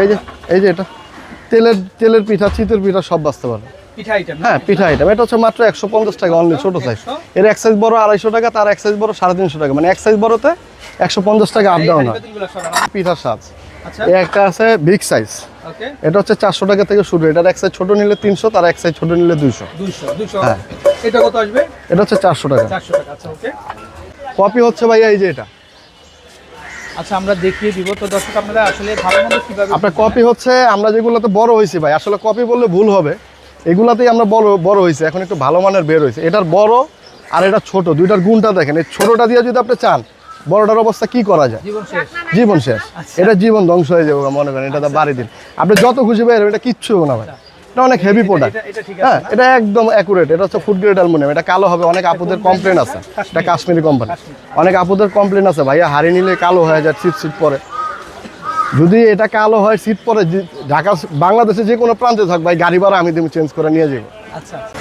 এই যে এই যে এটা। তেলের তেলের পিঠা চিতের পিঠা সব বাঁচতে আইটেম হ্যাঁ পিঠা আইটেম এটা হচ্ছে মাত্র একশো পঞ্চাশ টাকা অনলি ছোটো সাইজ এর এক সাইজ বড় আড়াইশো টাকা তার এক সাইজ বড় সাড়ে তিনশো টাকা। মানে এক সাইজ বড়তে একশো পঞ্চাশ টাকা আপ ডাউন হয়। পিঠার সাজ আচ্ছা। একটা আছে বিগ সাইজ এটা হচ্ছে চারশো টাকা থেকে শুরু। এটার এক সাইজ ছোট নিলে তিনশো তার এক সাইজ ছোট নিলে দুইশো। 200 200 হ্যাঁ। এটা কত আসবে? এটা হচ্ছে চারশো টাকা। 400 টাকা আচ্ছা কপি হচ্ছে ভাইয়া এই যে এটা। আচ্ছা আমরা দেখিয়ে দিব। তো দর্শক আপনারা আসলে ভালো মন্দ কীভাবে আপনার কপি হচ্ছে আমরা যেগুলোতে বড় হয়েছি ভাই। আসলে কপি বললে ভুল হবে। এগুলাতেই আমরা বড় বড় হয়েছে। এখন একটু ভালো মানের বের হয়েছে। এটার বড় আর এটা ছোট। দুইটার গুণটা দেখেন। এই ছোটটা দিয়ে যদি আপনি চান বড়টার অবস্থা কি করা যায়? জীবন শেষ। জীবন শেষ। এটা জীবন ধ্বংস হয়ে যাবে মনে করেন। এটা তো বাড়ি দিন। আপনি যত খুশি ভাই এটা কিচ্ছু না ভাই। এটা অনেক হেভি প্রোডাক্ট হ্যাঁ এটা একদম অ্যাকুরেট এটা হচ্ছে ফুড গ্রেড অ্যালুমিনিয়াম এটা কালো হবে। অনেক আপুদের কমপ্লেন আছে। এটা কাশ্মীরি কোম্পানি অনেক আপুদের কমপ্লেন আছে ভাইয়া হারি নিলে কালো হয়ে যায় সিট সিট পরে। যদি এটা কালো হয় সিট পরে ঢাকা বাংলাদেশে যে কোনো প্রান্তে থাক ভাই গাড়ি ভাড়া আমি তুমি চেঞ্জ করে নিয়ে যাব। আচ্ছা আচ্ছা।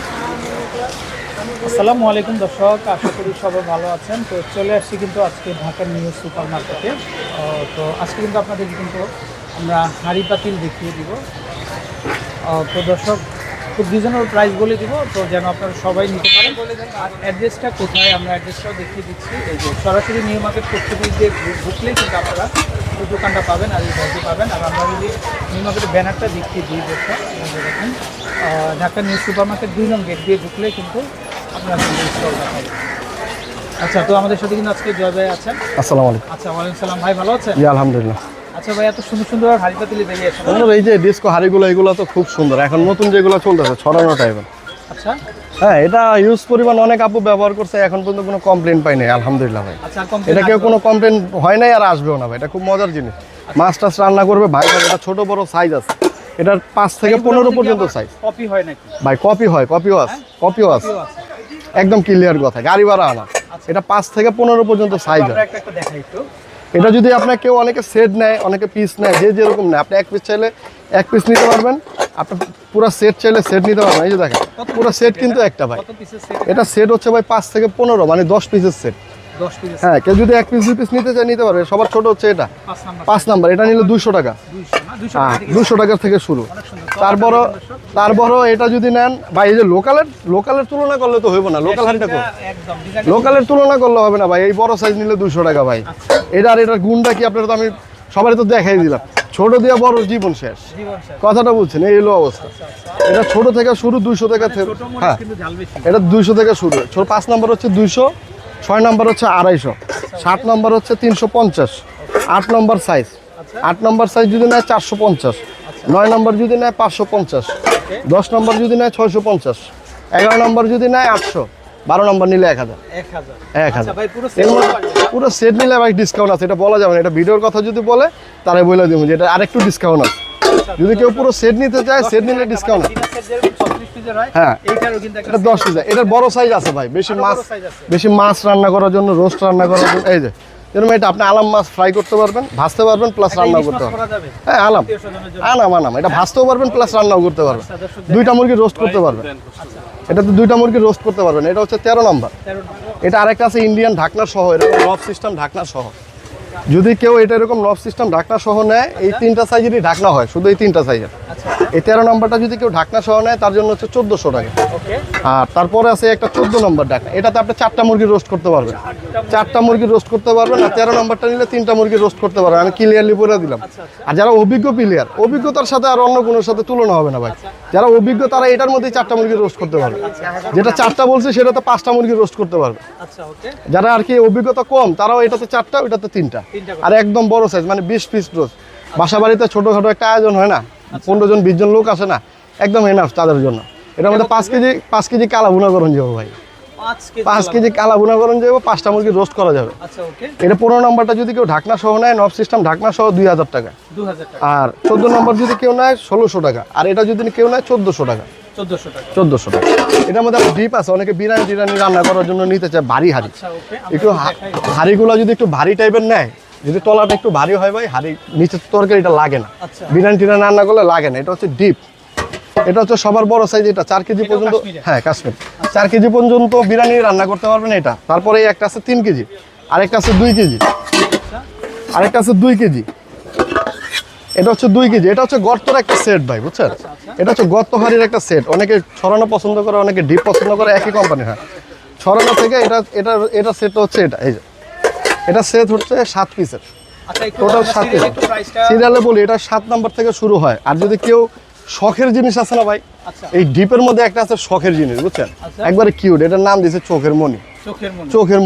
আসসালামু আলাইকুম দর্শক আশা করি সবাই ভালো আছেন। তো চলে আসছি কিন্তু আজকে ঢাকার নিউ সুপার মার্কেটে তো আজকে কিন্তু আপনাদের কিন্তু আমরা হাঁড়ি পাতিল দেখিয়ে দিব। তো দর্শক খুব রিজনেবল প্রাইস বলে দিব তো যেন আপনারা সবাই নিতে পারেন। বলে দেন আর অ্যাড্রেসটা কোথায় আমরা অ্যাড্রেসটাও দেখিয়ে দিচ্ছি। এই যে সরাসরি নিউ মার্কেট দিয়ে ঢুকলেই কিন্তু আপনারা এই দোকানটা পাবেন আর এই ঘরটি পাবেন। আর আমরা যদি নিউ মার্কেটের ব্যানারটা দেখিয়ে দিই দেখেন। আহ, ঢাকা নিউ সুপার মার্কেট দুই নং গেট দিয়ে ঢুকলে কিন্তু আপনারা স্টলটা পাবেন। আচ্ছা তো আমাদের সাথে কিন্তু আজকে জয় ভাই আছেন। আসসালামু আলাইকুম। আচ্ছা ওয়ালাইকুম সালাম। ভাই ভালো আছেন? আলহামদুলিল্লাহ। আচ্ছা ভাই এত সুন্দর সুন্দর হাড়ি পাতিলি বেরিয়ে আসেন এই যে ডিস্কো হাড়িগুলো এগুলো তো খুব সুন্দর। এখন নতুন যেগুলো চলতেছে ছড়ানো টাইপের আচ্ছা। হ্যাঁ এটা ইউজ পরিমাণ অনেক আপু ব্যবহার করছে এখন পর্যন্ত কোনো কমপ্লেন পাই নাই আলহামদুলিল্লাহ ভাই। আচ্ছা এটা কেউ কোনো কমপ্লেন হয় নাই আর আসবেও না ভাই এটা খুব মজার জিনিস। মাছ টাছ রান্না করবে ভাই এটা ছোট বড় সাইজ আছে। এটার পাঁচ থেকে পনেরো পর্যন্ত সাইজ কপি হয় নাকি? ভাই কপি হয় কপিও আছে কপিও আছে। একদম ক্লিয়ার কথা গাড়ি ভাড়া আনা। এটা পাঁচ থেকে পনেরো পর্যন্ত সাইজ হয়। একটা একটা দেখাই একটু। এটা যদি আপনার কেউ অনেকে সেট নেয় অনেকে পিস নেয় যে যেরকম নেয় আপনি এক পিস চাইলে এক পিস নিতে পারবেন। আপনার পুরো সেট চাইলে সেট নিতে পারবেন। এই যে দেখেন পুরো সেট কিন্তু একটা ভাই। এটা সেট হচ্ছে ভাই পাঁচ থেকে পনেরো মানে দশ পিসের সেট 10 পিসের হ্যাঁ কেউ যদি এক পিস দুই পিস নিতে চায় নিতে পারবে। সবার ছোট হচ্ছে এটা। পাঁচ নাম্বার। এটা নিলে দুশো টাকা। 200 না 200 হ্যাঁ দুশো টাকার থেকে শুরু। তারপরও তারপরও এটা যদি নেন ভাই এই যে লোকালের লোকালের তুলনা করলে তো হইব না। লোকাল কো লোকালের তুলনা করলে হবে না ভাই। এই বড় সাইজ নিলে দুশো টাকা ভাই। এটা আর এটার গুণটা কি আপনার তো আমি সবারই তো দেখাই দিলাম। ছোট দিয়ে বড় জীবন শেষ। কথাটা বলছেন এই হলো অবস্থা। এটা ছোট থেকে শুরু দুইশো থেকে মরিচ হ্যাঁ। এটা দুইশো থেকে শুরু। ছোট পাঁচ নম্বর হচ্ছে দুইশো। ছয় নম্বর হচ্ছে আড়াইশো সাত নম্বর হচ্ছে তিনশো পঞ্চাশ আট নম্বর সাইজ আচ্ছা। আট নম্বর সাইজ যদি নেয় চারশো পঞ্চাশ নয় নম্বর যদি নেয় পাঁচশো পঞ্চাশ দশ নম্বর যদি নেয় ছয়শো পঞ্চাশ এগারো নম্বর যদি নেয় আটশো বারো নম্বর নিলে এক হাজার। এক আচ্ছা হাজার পুরো এর সেট মধ্যে পুরো সেট নিলে ভাই ডিসকাউন্ট আছে এটা বলা যাবে না। এটা ভিডিওর কথা যদি বলে তাহলে বলে দেবো যে এটা আরেকটু ডিসকাউন্ট আছে। যদি কেউ পুরো সেট নিতে চায় সেট নিলে ডিসকাউন্ট আছে। হয়। হ্যাঁ। এইটারও কিন্তু একটা এটা দশ পিস এটার বড় সাইজ আছে ভাই। বেশি মাছ। বেশি মাছ রান্না করার জন্য রোস্ট রান্না করার জন্য এই যে। যেরকম এটা আপনি আলাম মাছ ফ্রাই করতে পারবেন ভাজতে পারবেন প্লাস রান্নাও করতে পারবেন। হ্যাঁ আলাম। আনাম আনাম এটা ভাজতেও পারবেন প্লাস রান্নাও করতে পারবেন। আচ্ছা, দুইটা মুরগি রোস্ট করতে পারবেন। এটা তো দুইটা মুরগি রোস্ট করতে পারবেন। এটা হচ্ছে তেরো নম্বর। এটা আরেকটা আছে ইন্ডিয়ান ঢাকনা সহ। এরকম নব সিস্টেম ঢাকনা সহ। যদি কেউ এটা এরকম নব সিস্টেম ঢাকনা সহ নেয়, এই তিনটা সাইজেরই ঢাকনা হয়, শুধু এই তিনটা সাইজের এই তেরো নম্বরটা যদি কেউ ঢাকনা সহ নেয় তার জন্য হচ্ছে চোদ্দোশো টাকা। আর তারপরে আছে একটা চোদ্দ নম্বর ডাকা এটাতে আপনি চারটা মুরগি রোস্ট করতে পারবেন। চারটা মুরগি রোস্ট করতে পারবেন আর তেরো নম্বরটা নিলে তিনটা মুরগি রোস্ট করতে পারবেন। আমি ক্লিয়ারলি বলে দিলাম। আর যারা অভিজ্ঞ প্লেয়ার অভিজ্ঞতার সাথে আর অন্য কোনো সাথে তুলনা হবে না ভাই। যারা অভিজ্ঞ তারা এটার মধ্যেই চারটা মুরগি রোস্ট করতে পারবে। যেটা চারটা বলছে সেটাতে পাঁচটা মুরগি রোস্ট করতে পারবে। আচ্ছা যারা আর কি অভিজ্ঞতা কম তারাও এটাতে চারটা ওইটাতে তিনটা। তিনটা আর একদম বড় সাইজ মানে বিশ পিস রোস্ট বাসা বাড়িতে ছোটোখাটো একটা আয়োজন হয় না? পনেরো জন বিশ জন লোক আসে না একদম এনাফ তাদের জন্য। এটার মধ্যে পাঁচ কেজি পাঁচ কেজি কালা ভুনা করণ যাব ভাই। পাঁচ কেজি কালা ভুনা। করণ যাব পাঁচটা মুরগি রোস্ট করা যাবে। আচ্ছা এটা পনেরো নম্বরটা যদি কেউ ঢাকনা সহ নেয় নব সিস্টেম ঢাকনা সহ দুই হাজার টাকা। আর চোদ্দ নম্বর যদি কেউ নেয় ষোলোশো টাকা। আর এটা যদি কেউ নেয় চোদ্দোশো টাকা। চোদ্দশো টাকা। এটার মধ্যে ডিপ আছে অনেকে বিরিয়ানি টিরানি রান্না করার জন্য নিতে চায় ভারী হাড়ি। আচ্ছা একটু হাঁড়িগুলো যদি একটু ভারী টাইপের নেয় যদি তলাটা একটু ভারী হয় ভাই হাঁড়ি নিচের তরকারিটা লাগে না। আচ্ছা। বিরিয়ানি টিরানি রান্না করলে লাগে না এটা হচ্ছে ডিপ। এটা হচ্ছে সবার বড় সাইজ এটা চার কেজি পর্যন্ত হ্যাঁ কাশ্মীর। চার কেজি পর্যন্ত বিরিয়ানি রান্না করতে পারবেন এটা। তারপরে এই একটা আছে তিন কেজি আরেকটা আছে দুই কেজি। আচ্ছা। আরেকটা আছে দুই কেজি। এটা হচ্ছে দুই কেজি। এটা হচ্ছে গর্তর একটা সেট ভাই বুঝছেন? এটা হচ্ছে গর্ত হাড়ির একটা সেট অনেকে ছড়ানো পছন্দ করে অনেকে ডিপ পছন্দ করে একই কোম্পানি হয়। ছড়ানো থেকে এটা এটা এটা সেট হচ্ছে এটা এই যে। এটা সেট হচ্ছে সাত পিসের আচ্ছা টোটাল সাত পিস সিরিয়ালে বলি এটা সাত নাম্বার থেকে শুরু হয়। আর যদি কেউ শখের জিনিস আছে না ভাই আচ্ছা। এই ডিপের মধ্যে একটা আছে শখের জিনিস বুঝছেন? আচ্ছা। একবারে কিউট এটার নাম দিয়েছে চোখের মনি চোখের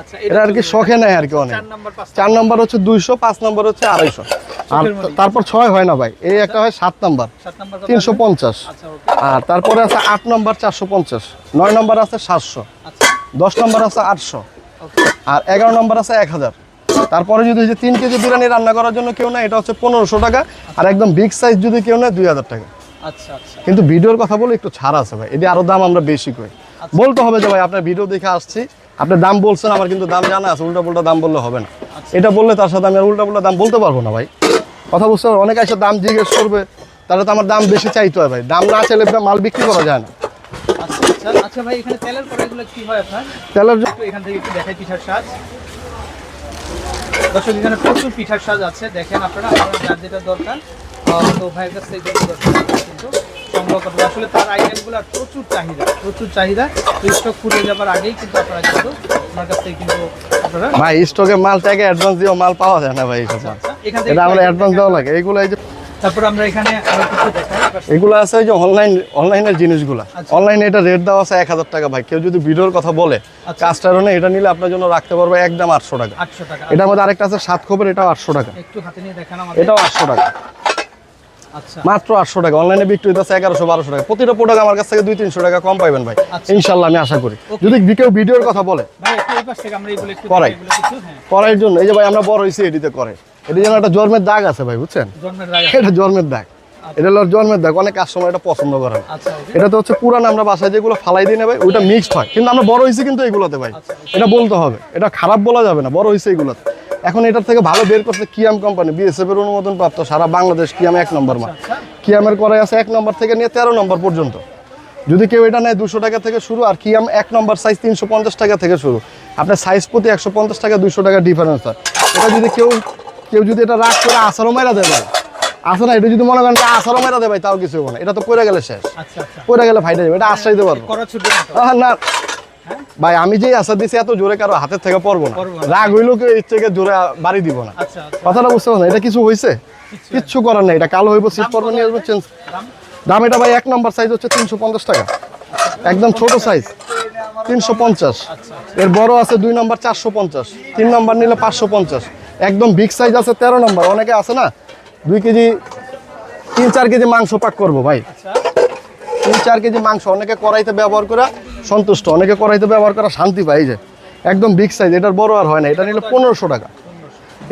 আচ্ছা এটা আর কি শখে নেয় আর কি অনেক। চার নাম্বার হচ্ছে দুইশো পাঁচ নম্বর হচ্ছে আড়াইশো। আর তারপর ছয় হয় না ভাই এই একটা হয় সাত নাম্বার তিনশো পঞ্চাশ। আর তারপরে আছে আট নম্বর চারশো পঞ্চাশ। নয় নম্বর আছে সাতশো। দশ নম্বর আছে আটশো। আর এগারো নম্বর আছে এক হাজার। তারপরে যদি যে তিন কেজি বিরিয়ানি রান্না করার জন্য কেউ নেয় এটা হচ্ছে পনেরোশো টাকা। আর একদম বিগ সাইজ যদি কেউ নেয় দুই হাজার টাকা। আচ্ছা আচ্ছা। কিন্তু ভিডিওর কথা বলে একটু ছাড় আছে ভাই। এটি আরও দাম আমরা বেশি করি। বলতে হবে যে ভাই আপনার ভিডিও দেখে আসছি। আপনি দাম বলছেন আমার কিন্তু দাম জানা আছে। উল্টা পুল্টা দাম বললে হবে না। এটা বললে তার সাথে আমি আর উল্টা পুল্টা দাম বলতে পারব না ভাই। কথা বুঝতে পারব অনেকে এসে দাম জিজ্ঞেস করবে। তাহলে তো আমার দাম বেশি চাইতে হয় ভাই। দাম না চাইলে মাল বিক্রি করা যায় না। আচ্ছা আচ্ছা আচ্ছা ভাই এখানে তেলের কড়াইগুলো কি হয় আপনার? তেলের এখান থেকে একটু দেখাই পিঠার সাজ দর্শক এখানে প্রচুর পিঠার সাজ আছে। দেখেন আপনারা আপনারা যার যেটা দরকার। তো ভাইয়ের কাছ থেকে কিন্তু সংগ্রহ করতে আসলে তার আইটেমগুলো প্রচুর চাহিদা প্রচুর চাহিদা। তো স্টক ফুরিয়ে যাবার আগেই কিন্তু আপনারা কিন্তু আপনার কাছ থেকে কিন্তু আপনারা ভাই স্টকে মাল টাকা অ্যাডভান্স দিয়েও মাল পাওয়া যায় না ভাই মাল আচ্ছা, এখান থেকে এটা আমরা অ্যাডভান্স দেওয়া লাগে। এইগুলো এই যে তারপর আমরা এখানে আরও কিছু দেখাই। এগুলো আছে ওই যে অনলাইন অনলাইনের জিনিসগুলো। আচ্ছা। অনলাইনে এটা রেট দেওয়া আছে এক হাজার টাকা ভাই। কেউ যদি ভিডিওর কথা বলে আচ্ছা। কাজটার এটা নিলে আপনার জন্য রাখতে পারবে একদম আটশো টাকা। এটার মধ্যে আরেকটা আছে সাত খবর এটাও আটশো টাকা। এটাও আটশো টাকা। আচ্ছা। মাত্র আটশো টাকা। অনলাইনে বিক্রি হইতেছে এগারোশো বারোশো টাকা। প্রতিটা প্রোডাক্ট আমার কাছ থেকে দুই তিনশো টাকা কম পাইবেন ভাই। আচ্ছা। ইনশাল্লাহ আমি আশা করি। যদি কেউ ভিডিওর কথা বলে করাই। হ্যাঁ। করার জন্য এই যে ভাই আমরা বড় হয়েছি এটিতে করে। এটি যেন একটা জন্মের দাগ আছে ভাই বুঝছেন? এটা জন্মের দাগ। এটা হলো জন্মের দাগ অনেক কাস্টমার এটা পছন্দ করে না। আচ্ছা এটা তো হচ্ছে পুরান আমরা বাসায় যেগুলো ফালাই দিয়ে নেবে ওইটা মিক্সড হয়। কিন্তু আমরা বড় হয়েছি কিন্তু এইগুলোতে ভাই। আচ্ছা, এটা বলতে হবে। এটা খারাপ বলা যাবে না বড় হয়েছে এইগুলোতে এখন এটার থেকে ভালো বের করতে কিয়াম কোম্পানি বিএসএফ এর অনুমোদন প্রাপ্ত সারা বাংলাদেশ কিয়াম এক নম্বর আচ্ছা কিয়ামের করাই আছে এক নম্বর থেকে নিয়ে তেরো নম্বর পর্যন্ত। যদি কেউ এটা নেয় দুশো টাকা থেকে শুরু আর কিয়াম এক নম্বর সাইজ তিনশো পঞ্চাশ টাকা থেকে শুরু। আপনার সাইজ প্রতি একশো পঞ্চাশ টাকা দুশো টাকা ডিফারেন্স হয়। এটা যদি কেউ কেউ যদি এটা রাগ করে আসারও মেরা দেয় আসে না এটা যদি মনে করেন যে আসারও মেরা ভাই তাও কিছু না। এটা তো পড়ে গেলে শেষ। আচ্ছা আচ্ছা। পড়ে গেলে ফাইটে যাবে এটা আশ্রয় দিতে পারব। না। ভাই আমি যেই আশা দিছি এত জোরে কারও হাতের থেকে পড়ব না। রাগ হইলেও কেউ এর থেকে জোরে বাড়ি দিব না। আচ্ছা কথাটা বুঝতে পারছেন? এটা কিছু হয়েছে কিচ্ছু করার নেই। এটা কালো হইব সিট পর্ব নিয়ে আসব চেঞ্জ। দাম? এটা ভাই এক নম্বর সাইজ হচ্ছে তিনশো পঞ্চাশ টাকা। একদম ছোট সাইজ তিনশো পঞ্চাশ। এর বড় আছে দুই নম্বর চারশো পঞ্চাশ। তিন নম্বর নিলে পাঁচশো পঞ্চাশ। একদম বিগ সাইজ আছে তেরো নম্বর। অনেকে আছে না দুই কেজি তিন চার কেজি মাংস পাক করব ভাই। আচ্ছা। তিন চার কেজি মাংস অনেকে কড়াইতে ব্যবহার করা সন্তুষ্ট অনেকে কড়াইতে ব্যবহার করা শান্তি পাই যে। একদম বিগ সাইজ এটার বড় আর হয় না এটা নিলে পনেরোশো টাকা।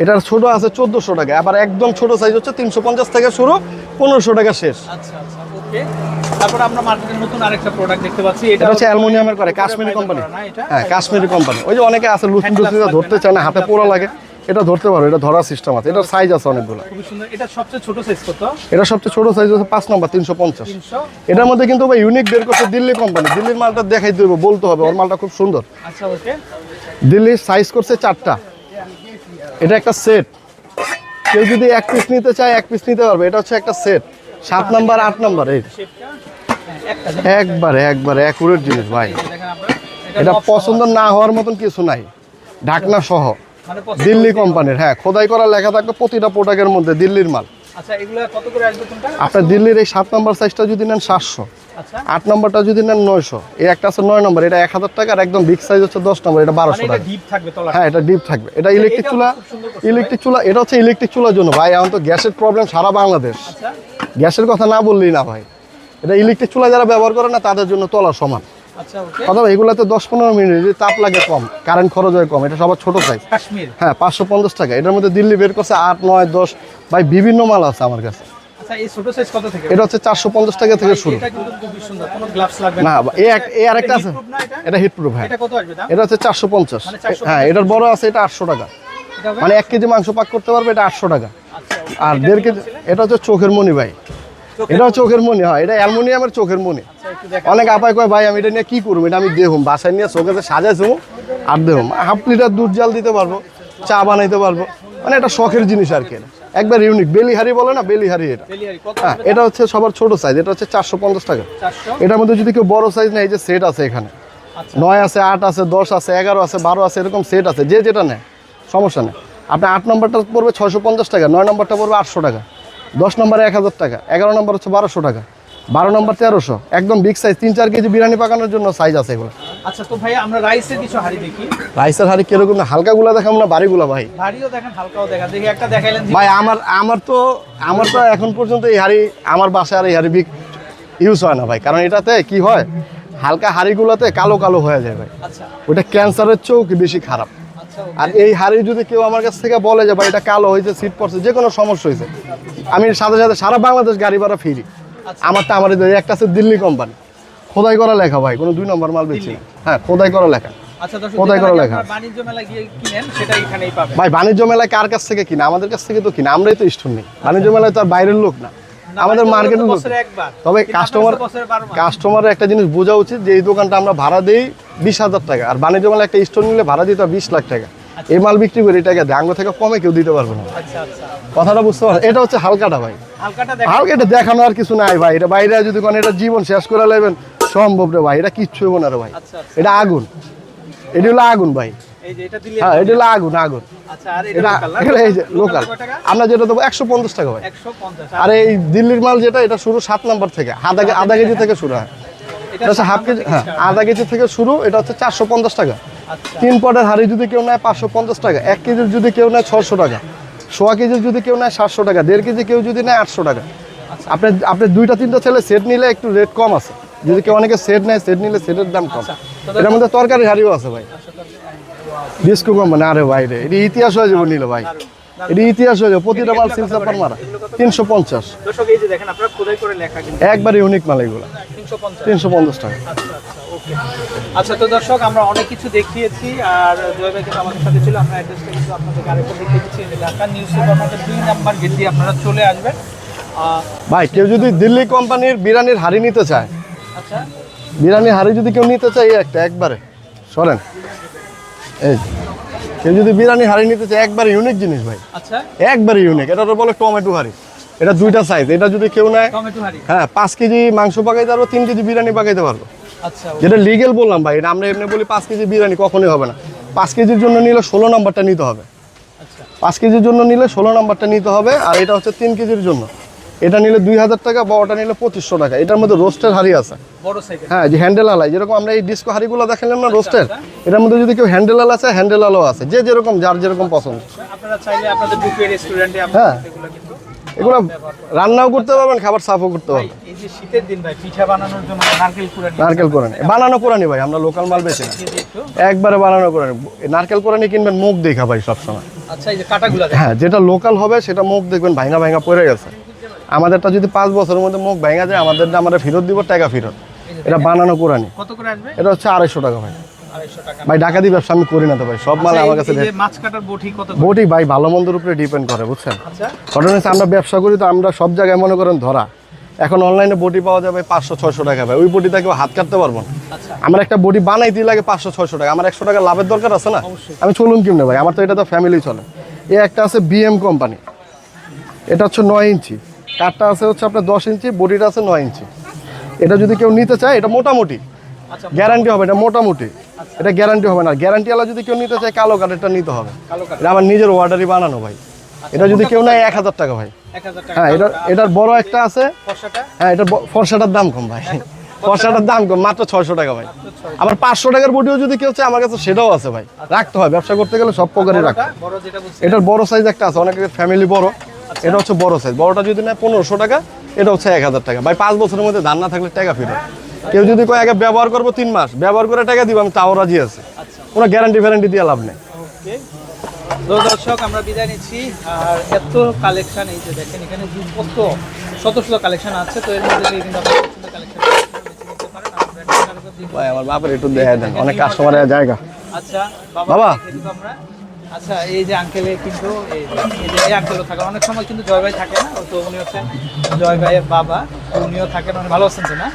এটার ছোট আছে চোদ্দোশো টাকা আবার একদম ছোট সাইজ হচ্ছে তিনশো পঞ্চাশ থেকে শুরু পনেরোশো টাকা শেষ। আচ্ছা আচ্ছা তারপর আমরা মার্কেটে নতুন আরেকটা প্রোডাক্ট দেখতে পাচ্ছি এটা হচ্ছে অ্যালুমিনিয়ামের করে কাশ্মীরি কোম্পানি হ্যাঁ কাশ্মীরি কোম্পানি ওই যে অনেকে আছে লুচি টুচি ধরতে চায় না? হাতে পোড়া লাগে। এটা ধরতে পারো এটা ধরার সিস্টেম আছে। এটার সাইজ আছে অনেকগুলো। সুন্দর। এটা সবচেয়ে ছোট সাইজ কত? এটা সবচেয়ে ছোট সাইজ হচ্ছে পাঁচ নম্বর তিনশো পঞ্চাশ। এটার মধ্যে কিন্তু ভাই ইউনিক বের করছে দিল্লি কোম্পানি দিল্লির মালটা দেখাই দেবো বলতে হবে ওর মালটা খুব সুন্দর। আচ্ছা ওকে। দিল্লির সাইজ করছে চারটা। এটা একটা সেট কেউ যদি এক পিস নিতে চায় এক পিস নিতে পারবে। এটা হচ্ছে একটা সেট সাত নাম্বার আট নাম্বার এই। একবারে একবারে অ্যাকুরেট জিনিস ভাই। এটা পছন্দ না হওয়ার মতন কিছু নাই। ঢাকনা সহ। দিল্লি কোম্পানির হ্যাঁ খোদাই করা লেখা থাকবে প্রতিটা প্রোডাক্টের মধ্যে দিল্লির মাল। আচ্ছা আপনার দিল্লির এই সাত নম্বর সাইজটা যদি নেন সাতশো। আচ্ছা। আট নম্বরটা যদি নেন নয়শো। এই একটা আছে নয় নম্বর এটা এক হাজার টাকা আর একদম বিগ সাইজ হচ্ছে দশ নম্বর এটা মানে বারোশো টাকা। থাকবে তলা হ্যাঁ এটা ডিপ থাকবে। এটা ইলেকট্রিক চুলা সুন্দর করছে ইলেকট্রিক চুলা এটা হচ্ছে ইলেকট্রিক চুলার জন্য। ভাই এখন তো গ্যাসের প্রবলেম সারা বাংলাদেশ। আচ্ছা। গ্যাসের কথা না বললেই না ভাই। এটা ইলেকট্রিক চুলা যারা ব্যবহার করে না তাদের জন্য তোলা সমান। আচ্ছা ওকে। অথবা এগুলাতে দশ পনেরো মিনিট যদি তাপ লাগে কম কারেন্ট খরচ হয় কম এটা সবার ছোট সাইজ হ্যাঁ পাঁচশো পঞ্চাশ টাকা। এটার মধ্যে দিল্লি বের করছে আট নয় দশ ভাই বিভিন্ন মাল আছে আমার কাছে। আচ্ছা এটা হচ্ছে চারশো পঞ্চাশ টাকা থেকে শুরু। না। এ আরেকটা আছে। এটা? এটা হিট প্রুফ হ্যাঁ। এটা হচ্ছে চারশো পঞ্চাশ। মানে 450 হ্যাঁ এটার বড় আছে এটা আটশো টাকা। মানে এক কেজি মাংস পাক করতে পারবে এটা আটশো টাকা। আচ্ছা আর দেড় কেজি এটা হচ্ছে চোখের মনি ভাই। চোখের এটা চোখের মনি হয় এটা অ্যালুমিনিয়ামের চোখের মনি। আচ্ছা একটু অনেক আপায় কয় ভাই আমি এটা নিয়ে কি করব? এটা আমি দেহুম বাসায় নিয়ে চোখেতে সাজাইছো আর দেহুম। হাফ লিটার দুধ জাল দিতে পারব চা বানাইতে পারব। মানে এটা শখের জিনিস আর কি একবার ইউনিক বেলি হাড়ি বলে না বেলি হাড়ি এটা হ্যাঁ এটা হচ্ছে সবার ছোট সাইজ এটা হচ্ছে চারশো পঞ্চাশ টাকা। এটার মধ্যে যদি কেউ বড় সাইজ নেয় এই যে সেট আছে এখানে। আচ্ছা। নয় আছে আট আছে দশ আছে এগারো আছে বারো আছে এরকম সেট আছে। যে যেটা নেয় সমস্যা নেই। আপনি আট নম্বরটা পড়বে ছয়শো পঞ্চাশ টাকা নয় নম্বরটা পড়বে আটশো টাকা। দশ নম্বরে এক হাজার টাকা এগারো নম্বর হচ্ছে বারোশো টাকা বারো নম্বর তেরোশো একদম বিগ সাইজ তিন চার কেজি বিরিয়ানি পাকানোর জন্য সাইজ আছে এগুলো। আচ্ছা তো ভাই আমরা রাইসের কিছু হাড়ি দেখি। রাইসের হাড়ি কীরকম না হালকাগুলো দেখাম না বাড়িগুলো ভাই। হাড়িও দেখেন হালকাও দেখেন দেখি একটা দেখাইলেন ভাই আমার আমার তো আমার তো এখন পর্যন্ত এই হাড়ি আমার বাসায় আর এই হাড়ি বিগ ইউজ হয় না ভাই কারণ এটাতে কি হয় হালকা হাড়িগুলোতে কালো কালো হয়ে যায় ভাই। আচ্ছা। ওটা ক্যান্সারের চেয়েও কি বেশি খারাপ। আর এই হাড়ি যদি কেউ আমার কাছ থেকে বলে যে ভাই এটা কালো হয়েছে সিট পড়ছে যে কোনো সমস্যা হয়েছে। আমি সাথে সাথে সারা বাংলাদেশ গাড়ি ভাড়া ফিরি আচ্ছা। আমারটা আমার একটা আছে দিল্লি কোম্পানি খোদাই করা লেখা ভাই কোনো দুই নম্বর মাল বেচছি না। হ্যাঁ খোদাই করা লেখা। আচ্ছা করা লেখা? ভাই বাণিজ্য মেলায় কার কাছ থেকে কিনা? আমাদের কাছ থেকে তো কিনা আমরাই তো স্টোর নেই। বাণিজ্য মেলায় তো আর বাইরের লোক না। আমাদের একবার। তবে কাস্টমার। কাস্টমারের একটা জিনিস বোঝা উচিত যে এই দোকানটা আমরা ভাড়া দিই বিশ হাজার টাকা। আর বাণিজ্য মেলা একটা স্টোর নিলে ভাড়া দিতে হয় বিশ লাখ টাকা। এই মাল বিক্রি করে এটাকে আঙ্গ থেকে কমে কেউ দিতে পারবে না। আচ্ছা আচ্ছা। কথাটা বুঝতে পারছেন? এটা হচ্ছে হালকাটা ভাই। হালকা এটা দেখানো আর কিছু নাই ভাই। এটা বাইরে যদি কোন এটা জীবন শেষ করে নেবেন সম্ভব রে ভাই। এটা কিচ্ছু হব না রে ভাই। আচ্ছা আচ্ছা। এটা আগুন। এটা হলো আগুন ভাই। এই যে এটা দিলে হ্যাঁ এটা হলো আগুন আগুন। আচ্ছা আর এটা এটা লোকাল টাকা? আমরা যেটা দেবো একশো পঞ্চাশ টাকা ভাই। 150 আর এই দিল্লির মাল যেটা এটা শুরু সাত নম্বর থেকে আধা আধা কেজি থেকে শুরু হয়। এটা হাফ কেজি হ্যাঁ আধা কেজি থেকে শুরু এটা হচ্ছে চারশো পঞ্চাশ টাকা। আচ্ছা। তিন পটের হাড়ি যদি কেউ নেয় পাঁচশো পঞ্চাশ টাকা এক কেজির যদি কেউ নেয় ছশো টাকা সোয়া কেজির যদি কেউ নেয় সাতশো টাকা দেড় কেজি কেউ যদি নেয় আটশো টাকা। আপনি আপনি দুইটা তিনটা ছেলে সেট নিলে একটু রেট কম আছে। যদি কেউ অনেকে সেট নেয় সেট নিলে সেটের দাম কম। আচ্ছা, এটার মধ্যে তরকারি হাড়িও আছে ভাই। বিস্কু কোম্পানি আরে ভাই রে এটা ইতিহাস হয়ে যাবে নিলে ভাই। এটা ইতিহাস হয়ে যাবে প্রতিটা মাল সিল চাপার মারা। তিনশো পঞ্চাশ। একবার ইউনিক মাল এগুলো। তিনশো পঞ্চাশ। টাকা। আচ্ছা আচ্ছা তো দর্শক আমরা অনেক কিছু দেখিয়েছি আর জয় ভাই কিন্তু আমাদের সাথে ছিল। আমরা অ্যাড্রেসটা কিন্তু আপনাদের আরেকটা দেখিয়ে দিচ্ছি। এই যে ঢাকা নিউজ সুপার মার্কেট দুই নাম্বার গেট দিয়ে আপনারা চলে আসবেন। ভাই কেউ যদি দিল্লি কোম্পানির বিরিয়ানির হাড়ি নিতে চায় আচ্ছা। বিরিয়ানির হাড়ি যদি কেউ নিতে চায় একটা একবারে। সরেন। এই কেউ যদি বিরিয়ানি হাড়ি নিতে চায় একবারে ইউনিক জিনিস ভাই। আচ্ছা। একবারে ইউনিক এটা তো বলে টমেটো হাড়ি। এটা দুইটা সাইজ এটা যদি কেউ নেয় টমেটো হাঁড়ি। হ্যাঁ পাঁচ কেজি মাংস পাকাইতে পারব তিন কেজি বিরিয়ানি পাকাইতে পারব। আচ্ছা যেটা লিগেল বললাম ভাই এটা আমরা এমনি বলি পাঁচ কেজি বিরিয়ানি কখনোই হবে না। পাঁচ কেজির জন্য নিলে ষোলো নম্বরটা নিতে হবে। আচ্ছা। পাঁচ কেজির জন্য নিলে ষোলো নম্বরটা নিতে হবে আর এটা হচ্ছে তিন কেজির জন্য। এটা নিলে দুই হাজার টাকা বা ওটা নিলে পঁচিশশো টাকা। এটার মধ্যে রোস্টের হাড়ি আছে। হ্যাঁ যে হ্যান্ডেল আলাই যেরকম আমরা এই ডিস্কো হাড়িগুলো দেখালাম না রোস্টের এটার মধ্যে যদি কেউ হ্যান্ডেল আলা আছে হ্যান্ডেল আলো আছে যে যেরকম যার যেরকম পছন্দ। হ্যাঁ। এগুলো রান্নাও করতে পারবেন খাবার সাফও করতে পারবেন। শীতের দিন ভাই পিঠা বানানোর জন্য নারকেল কোরআনি বানানো কোরআনি ভাই আমরা লোকাল মাল বেশি না। একবারে বানানো কোরআনি নারকেল কোরআনি কিনবেন মুখ দেখা ভাই সবসময়। আচ্ছা এই যে কাটাগুলা হ্যাঁ যেটা লোকাল হবে সেটা মুখ দেখবেন ভাঙা ভাঙা পড়ে গেছে। আমাদেরটা যদি পাঁচ বছরের মধ্যে মুখ ভাঙা যায় আমাদেরটা আমরা ফেরত দিব টাকা ফেরত। এটা বানানো কোরআনি কত করে আসবে এটা হচ্ছে আড়াইশো টাকা ভাই। ভাই ডাকাতি ব্যবসা আমি করি না তো ভাই সব মাল আচ্ছা, আমার কাছে মাছ কাটার বটি কত বটি ভাই ভালো মন্দের উপরে ডিপেন্ড করে বুঝছেন? আচ্ছা। ঘটনা হচ্ছে আমরা ব্যবসা করি তো আমরা সব জায়গায় মনে করেন ধরা। এখন অনলাইনে বটি পাওয়া যাবে পাঁচশো ছয়শো টাকা ভাই। ওই বটিটা কেউ হাত কাটতে পারব না। আচ্ছা। আমার একটা বডি বানাইতে লাগে পাঁচশো ছয়শো টাকা। আমার একশো টাকা লাভের দরকার আছে না? আমি চলুন কিমনে ভাই আমার তো এটা তো ফ্যামিলি চলে। এ একটা আছে বিএম কোম্পানি এটা হচ্ছে নয় ইঞ্চি। কাঠটা আছে হচ্ছে আপনার দশ ইঞ্চি বডিটা আছে নয় ইঞ্চি। এটা যদি কেউ নিতে চায় এটা মোটামুটি। আচ্ছা। গ্যারান্টি হবে এটা মোটামুটি। এটা গ্যারান্টি হবে না। গ্যারান্টি আলা যদি কেউ নিতে চায় কালো কাঠেরটা নিতে হবে। এটা আমার নিজের অর্ডারই বানানো ভাই। এটা যদি কেউ নেয় এক হাজার টাকা ভাই। হ্যাঁ এটা এটার বড় একটা আছে। হ্যাঁ এটা ফর্সাটার দাম কম ভাই। ফর্সাটার দাম কম মাত্র ছয়শো টাকা ভাই। আবার পাঁচশো টাকার বডিও যদি কেউ চায় আমার কাছে সেটাও আছে ভাই। রাখতে হয় ব্যবসা করতে গেলে সব প্রকারই রাখতে এটার বড় সাইজ একটা আছে অনেকের ফ্যামিলি বড়। এটা হচ্ছে বড় সাইজ বড়টা যদি নেয় পনেরোশো টাকা এটা হচ্ছে এক হাজার টাকা। ভাই পাঁচ বছরের মধ্যে ধান না থাকলে টাকা ফেরত। কেউ যদি কয় আগে ব্যবহার করব তিন মাস। ব্যবহার করে টাকা দিব আমি তাও রাজি আছে। কোনো গ্যারান্টি ফ্যারান্টি দিয়ে লাভ নেই। দর্শক আমরা বিদায় নিচ্ছি। আর এত কালেকশন এই যে দেখেন এখানে কত শত শত কালেকশন আছে। তো এর মধ্যে থেকে কিন্তু আপনার কালেকশন ভাই আমার বাপের একটু দেখা দেন। অনেক কাস্টমার জায়গা। আচ্ছা বাবা। আচ্ছা এই যে আঙ্কেলে কিন্তু এই যে এই আঙ্কেলও থাকে অনেক সময় কিন্তু জয় ভাই থাকে না তো উনি হচ্ছেন জয় ভাইয়ের বাবা উনিও থাকেন অনেক ভালো আছেন না?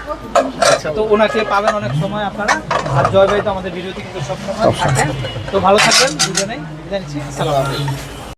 আচ্ছা। তো ওনাকে পাবেন অনেক সময় আপনারা আর জয় ভাই তো আমাদের ভিডিওতে কিন্তু সবসময় থাকে তো ভালো থাকবেন দুজনেই। নিচ্ছি আসসালামু আলাইকুম।